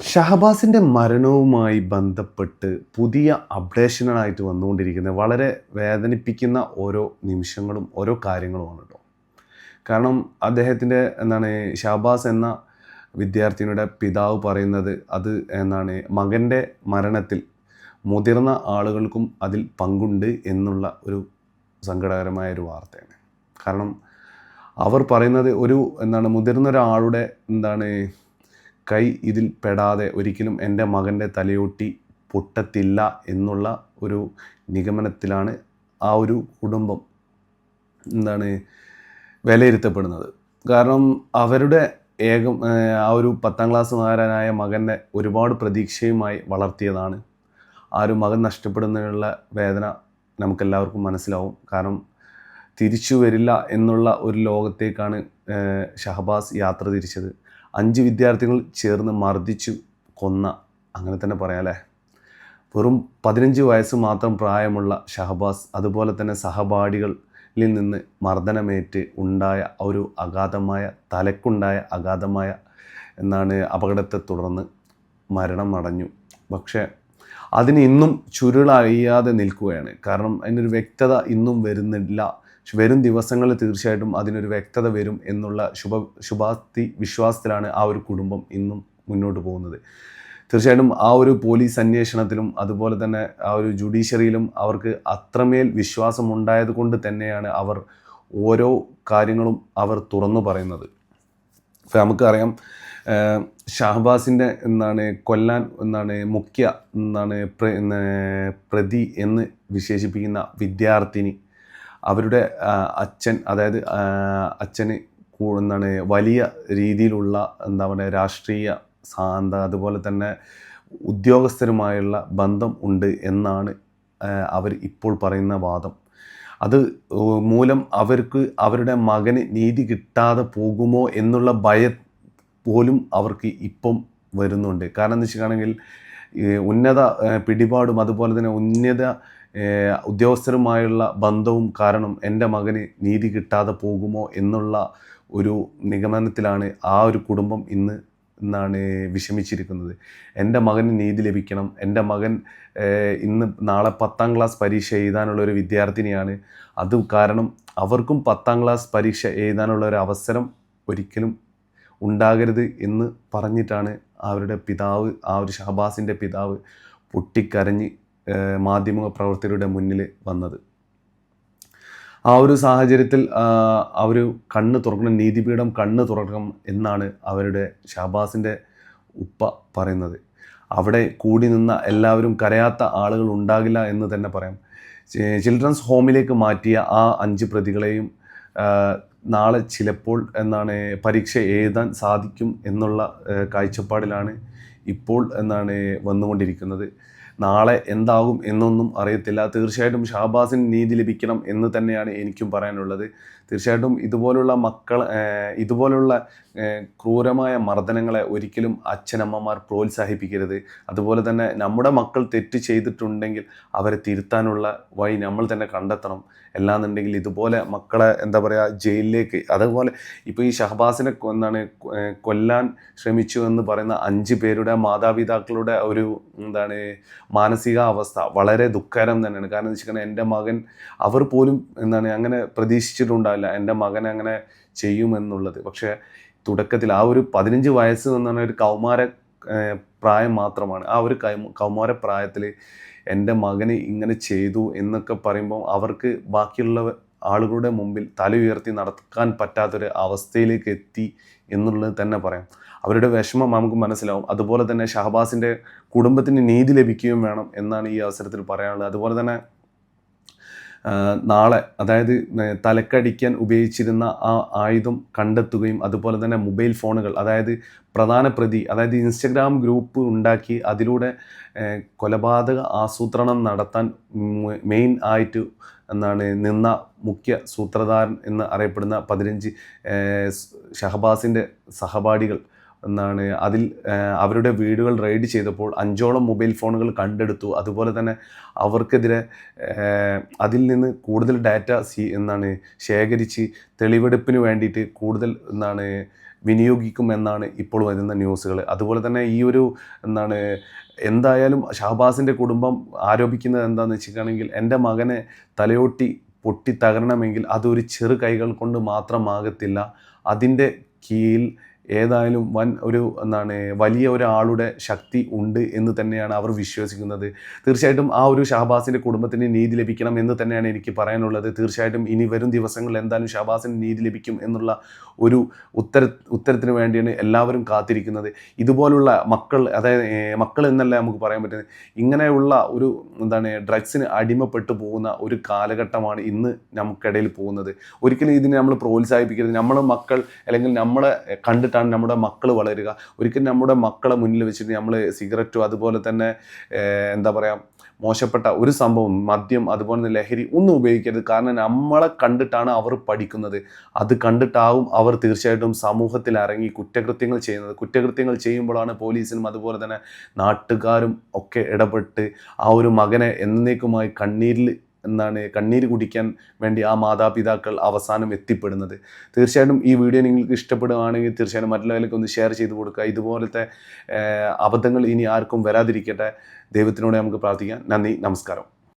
ഷഹബാസിന്റെ മരണവുമായി ബന്ധപ്പെട്ട് പുതിയ അപ്ഡേഷനായിട്ട് വന്നുകൊണ്ടിരിക്കുന്ന വളരെ വേദനിപ്പിക്കുന്ന ഓരോ നിമിഷങ്ങളും ഓരോ കാര്യങ്ങളുമാണ് കേട്ടോ കാരണം അദ്ദേഹത്തിന്റെ എന്താണ് ഷഹബാസ് എന്ന വിദ്യാർത്ഥിനിയുടെ പിതാവ് പറയുന്നത് അത് എന്താണ് മകന്റെ മരണത്തിൽ മുതിർന്ന ആളുകൾക്കും അതിൽ പങ്കുണ്ട് എന്നുള്ള ഒരു സങ്കടകരമായ ഒരു വാർത്തയാണ്. കാരണം അവർ പറയുന്നത് ഒരു എന്താണ് മുതിർന്ന ഒരാളുടെ എന്താണ് കൈ ഇതിൽ പെടാതെ ഒരിക്കലും എന്റെ മകന്റെ തലയോട്ടി പൊട്ടത്തില്ല എന്നുള്ള ഒരു നിഗമനത്തിലാണ് ആ ഒരു കുടുംബം എന്താണ് വിലയിരുത്തപ്പെടുന്നത്. കാരണം അവരുടെ ഏകം ആ ഒരു പത്താം ക്ലാസ്സുകാരനായ മകനെ ഒരുപാട് പ്രതീക്ഷയുമായി വളർത്തിയതാണ്. ആ ഒരു മകൻ നഷ്ടപ്പെടുന്നതിനുള്ള വേദന നമുക്കെല്ലാവർക്കും മനസ്സിലാവും. കാരണം തിരിച്ചു വരില്ല എന്നുള്ള ഒരു ലോകത്തേക്കാണ് ഷഹബാസ് യാത്ര തിരിച്ചത്. അഞ്ച് വിദ്യാർത്ഥികൾ ചേർന്ന് മർദ്ദിച്ചു കൊന്ന അങ്ങനെ തന്നെ പറയാം അല്ലേ? വെറും പതിനഞ്ച് വയസ്സ് മാത്രം പ്രായമുള്ള ഷഹബാസ് അതുപോലെ തന്നെ സഹപാഠികളിൽ നിന്ന് മർദ്ദനമേറ്റ് ഉണ്ടായ ഒരു അഗാധമായ തലക്കുണ്ടായ അഗാധമായ എന്നാണ് അപകടത്തെ തുടർന്ന് മരണം അടഞ്ഞു. പക്ഷേ അതിന് ഇന്നും ചുരുളയ്യാതെ നിൽക്കുകയാണ്. കാരണം അതിനൊരു വ്യക്തത ഇന്നും വരുന്നില്ല. വരും ദിവസങ്ങളിൽ തീർച്ചയായിട്ടും അതിനൊരു വ്യക്തത വരും എന്നുള്ള ശുഭ ശുഭാപ്തി വിശ്വാസത്തിലാണ് ആ ഒരു കുടുംബം ഇന്നും മുന്നോട്ട് പോകുന്നത്. തീർച്ചയായിട്ടും ആ ഒരു പോലീസ് അന്വേഷണത്തിലും അതുപോലെ തന്നെ ആ ഒരു ജുഡീഷ്യറിയിലും അവർക്ക് അത്രമേൽ വിശ്വാസം ഉണ്ടായത് കൊണ്ട് തന്നെയാണ് അവർ ഓരോ കാര്യങ്ങളും അവർ തുറന്നു പറയുന്നത്. ഇപ്പം നമുക്കറിയാം ഷഹബാസിന്റെ എന്താണ് കൊല്ലാൻ എന്താണ് മുഖ്യ എന്താണ് പ്രതി എന്ന് വിശേഷിപ്പിക്കുന്ന വിദ്യാർത്ഥിനി അവരുടെ അച്ഛൻ അതായത് അച്ഛന് എന്താണ് വലിയ രീതിയിലുള്ള എന്താ പറയുക രാഷ്ട്രീയ സാന്ത അതുപോലെ തന്നെ ഉദ്യോഗസ്ഥരുമായുള്ള ബന്ധം ഉണ്ട് എന്നാണ് അവർ ഇപ്പോൾ പറയുന്ന വാദം. അത് മൂലം അവർക്ക് അവരുടെ മകന് നീതി കിട്ടാതെ പോകുമോ എന്നുള്ള ഭയം പോലും അവർക്ക് ഇപ്പം വരുന്നുണ്ട്. കാരണം എന്ന് വെച്ചിട്ടാണെങ്കിൽ ഉന്നത പിടിപാടും അതുപോലെ തന്നെ ഉന്നത ഉദ്യോഗസ്ഥരുമായുള്ള ബന്ധവും കാരണം എന്റെ മകന് നീതി കിട്ടാതെ പോകുമോ എന്നുള്ള ഒരു നിഗമനത്തിലാണ് ആ ഒരു കുടുംബം ഇന്ന് എന്നാണ് വിഷമിച്ചിരിക്കുന്നത്. എന്റെ മകന് നീതി ലഭിക്കണം. എന്റെ മകൻ ഇന്ന് നാളെ പത്താം ക്ലാസ് പരീക്ഷ എഴുതാനുള്ള ഒരു വിദ്യാർത്ഥിനിയാണ്. അത് കാരണം അവർക്കും പത്താം ക്ലാസ് പരീക്ഷ എഴുതാനുള്ള ഒരു അവസരം ഒരിക്കലും ഉണ്ടാകരുത് എന്ന് പറഞ്ഞിട്ടാണ് അവരുടെ പിതാവ് ആ ഒരു ഷഹബാസിന്റെ പിതാവ് പൊട്ടിക്കരഞ്ഞ് മാധ്യമ പ്രവർത്തകരുടെ മുന്നിൽ വന്നത്. ആ ഒരു സാഹചര്യത്തിൽ അവർ കണ്ണ് തുറക്കണം നീതിപീഠം കണ്ണ് തുറക്കണം എന്നാണ് അവരുടെ ഷാബാസിന്റെ ഉപ്പ പറയുന്നത്. അവിടെ കൂടി നിന്ന എല്ലാവരും കരയാത്ത ആളുകൾ ഉണ്ടാകില്ല എന്ന് തന്നെ പറയാം. ചിൽഡ്രൻസ് ഹോമിലേക്ക് മാറ്റിയ ആ അഞ്ച് പ്രതികളെയും നാളെ ചിലപ്പോൾ എന്നാണ് പരീക്ഷ എഴുതാൻ സാധിക്കും എന്നുള്ള കാഴ്ചപ്പാടിലാണ് ഇപ്പോൾ എന്നാണ് വന്നുകൊണ്ടിരിക്കുന്നത്. നാളെ എന്താകും എന്നൊന്നും അറിയത്തില്ല. തീർച്ചയായിട്ടും ഷാബാസിന് നീതി ലഭിക്കണം എന്ന് തന്നെയാണ് എനിക്കും പറയാനുള്ളത്. തീർച്ചയായിട്ടും ഇതുപോലുള്ള മക്കൾ ഇതുപോലുള്ള ക്രൂരമായ മർദ്ദനങ്ങളെ ഒരിക്കലും അച്ഛനമ്മമാർ പ്രോത്സാഹിപ്പിക്കരുത്. അതുപോലെ തന്നെ നമ്മുടെ മക്കൾ തെറ്റ് ചെയ്തിട്ടുണ്ടെങ്കിൽ അവരെ തിരുത്താനുള്ള വഴി നമ്മൾ തന്നെ കണ്ടെത്തണം. അല്ലാന്നുണ്ടെങ്കിൽ ഇതുപോലെ മക്കളെ എന്താ പറയുക ജയിലിലേക്ക് അതുപോലെ ഇപ്പോൾ ഈ ഷഹബാസിനെ എന്താണ് കൊല്ലാൻ ശ്രമിച്ചു എന്ന് പറയുന്ന അഞ്ച് പേരുടെ മാതാപിതാക്കളുടെ ഒരു എന്താണ് മാനസികാവസ്ഥ വളരെ ദുഃഖകരം തന്നെയാണ്. കാരണം എന്ന് വെച്ചിട്ടുണ്ടെങ്കിൽ എന്റെ മകൻ അവർ പോലും എന്താണ് അങ്ങനെ പ്രതീക്ഷിച്ചിട്ടുണ്ടാവില്ല എന്റെ മകൻ അങ്ങനെ ചെയ്യുമെന്നുള്ളത്. പക്ഷേ തുടക്കത്തിൽ ആ ഒരു പതിനഞ്ച് വയസ്സ് എന്ന് പറഞ്ഞ ഒരു കൗമാര പ്രായം മാത്രമാണ്. ആ ഒരു കൗമാര പ്രായത്തിൽ എന്റെ മകന് ഇങ്ങനെ ചെയ്തു എന്നൊക്കെ പറയുമ്പോൾ അവർക്ക് ബാക്കിയുള്ള ആളുകളുടെ മുമ്പിൽ തല ഉയർത്തി നടക്കാൻ പറ്റാത്തൊരു അവസ്ഥയിലേക്ക് എത്തി എന്നുള്ളത് തന്നെ പറയാം. അവരുടെ വിഷമം നമുക്ക് മനസ്സിലാവും. അതുപോലെ തന്നെ ഷഹബാസിന്റെ കുടുംബത്തിന് നീതി ലഭിക്കുകയും വേണം എന്നാണ് ഈ അവസരത്തിൽ പറയാനുള്ളത്. അതുപോലെ തന്നെ നാളെ അതായത് തലക്കടിക്കാൻ ഉപയോഗിച്ചിരുന്ന ആ ആയുധം കണ്ടെത്തുകയും അതുപോലെ തന്നെ മൊബൈൽ ഫോണുകൾ അതായത് പ്രധാന പ്രതി അതായത് ഇൻസ്റ്റഗ്രാം ഗ്രൂപ്പ് ഉണ്ടാക്കി അതിലൂടെ കൊലപാതക ആസൂത്രണം നടത്താൻ മെയിൻ ആയിട്ട് എന്നാണ് നിന്ന മുഖ്യ സൂത്രധാരൻ എന്ന് അറിയപ്പെടുന്ന പതിനഞ്ച് ഷഹബാസിന്റെ സഹപാഠികൾ എന്നാണ് അതിൽ അവരുടെ വീടുകൾ റെയ്ഡ് ചെയ്തപ്പോൾ അഞ്ചോളം മൊബൈൽ ഫോണുകൾ കണ്ടെടുത്തു. അതുപോലെ തന്നെ അവർക്കെതിരെ അതിൽ നിന്ന് കൂടുതൽ ഡാറ്റ സി എന്നാണ് ശേഖരിച്ച് തെളിവെടുപ്പിന് വേണ്ടിയിട്ട് കൂടുതൽ എന്താണ് വിനിയോഗിക്കും എന്നാണ് ഇപ്പോൾ വരുന്ന ന്യൂസുകൾ. അതുപോലെ തന്നെ ഈ ഒരു എന്താണ് എന്തായാലും ഷഹബാസിന്റെ കുടുംബം ആരോപിക്കുന്നത് എന്താണെന്ന് വെച്ചിട്ടുണ്ടെങ്കിൽ എന്റെ മകനെ തലയോട്ടി പൊട്ടി തകരണമെങ്കിൽ അതൊരു ചെറു കൈകൾ കൊണ്ട് മാത്രമാകത്തില്ല. അതിന്റെ കീഴിൽ ഏതായാലും വൻ ഒരു എന്താണ് വലിയ ഒരാളുടെ ശക്തി ഉണ്ട് എന്ന് തന്നെയാണ് അവർ വിശ്വസിക്കുന്നത്. തീർച്ചയായിട്ടും ആ ഒരു ഷഹബാസിന്റെ കുടുംബത്തിന് നീതി ലഭിക്കണം എന്ന് തന്നെയാണ് എനിക്ക് പറയാനുള്ളത്. തീർച്ചയായിട്ടും ഇനി വരും ദിവസങ്ങളിൽ എന്തായാലും ഷഹബാസിന് നീതി ലഭിക്കും എന്നുള്ള ഒരു ഉത്തര ഉത്തരത്തിന് വേണ്ടിയാണ് എല്ലാവരും കാത്തിരിക്കുന്നത്. ഇതുപോലുള്ള മക്കൾ അതായത് മക്കൾ എന്നല്ല നമുക്ക് പറയാൻ പറ്റുന്നത്. ഇങ്ങനെയുള്ള ഒരു എന്താണ് ഡ്രഗ്സിന് അടിമപ്പെട്ടു പോകുന്ന ഒരു കാലഘട്ടമാണ് ഇന്ന് നമുക്കിടയിൽ പോകുന്നത്. ഒരിക്കലും ഇതിനെ നമ്മൾ പ്രോത്സാഹിപ്പിക്കരുത്. നമ്മൾ മക്കൾ അല്ലെങ്കിൽ നമ്മളെ കണ്ടിട്ടാണ് നമ്മുടെ മക്കൾ വളരുക. ഒരിക്കലും നമ്മുടെ മക്കളെ മുന്നിൽ വെച്ചിട്ട് നമ്മൾ സിഗരറ്റോ അതുപോലെ തന്നെ എന്താ പറയുക മോശപ്പെട്ട ഒരു സംഭവം മദ്യം അതുപോലെ തന്നെ ലഹരി ഒന്നും ഉപയോഗിക്കരുത്. കാരണം നമ്മളെ കണ്ടിട്ടാണ് അവർ പഠിക്കുന്നത്. അത് കണ്ടിട്ടാവും അവർ തീർച്ചയായിട്ടും സമൂഹത്തിൽ ഇറങ്ങി കുറ്റകൃത്യങ്ങൾ ചെയ്യുന്നത്. കുറ്റകൃത്യങ്ങൾ ചെയ്യുമ്പോഴാണ് പോലീസിനും അതുപോലെ തന്നെ നാട്ടുകാരും ഒക്കെ ഇടപെട്ട് ആ ഒരു മകനെ എന്നേക്കുമായി കണ്ണീരിൽ എന്താണ് കണ്ണീര് കുടിക്കാൻ വേണ്ടി ആ മാതാപിതാക്കൾ അവസാനം എത്തിപ്പെടുന്നത്. തീർച്ചയായിട്ടും ഈ വീഡിയോ നിങ്ങൾക്ക് ഇഷ്ടപ്പെടുകയാണെങ്കിൽ തീർച്ചയായിട്ടും മറ്റുള്ളവരിലേക്ക് ഒന്ന് ഷെയർ ചെയ്ത് കൊടുക്കുക. ഇതുപോലത്തെ അബദ്ധങ്ങൾ ഇനി ആർക്കും വരാതിരിക്കട്ടെ. ദൈവത്തിനോട് നമുക്ക് പ്രാർത്ഥിക്കാം. നന്ദി. നമസ്കാരം.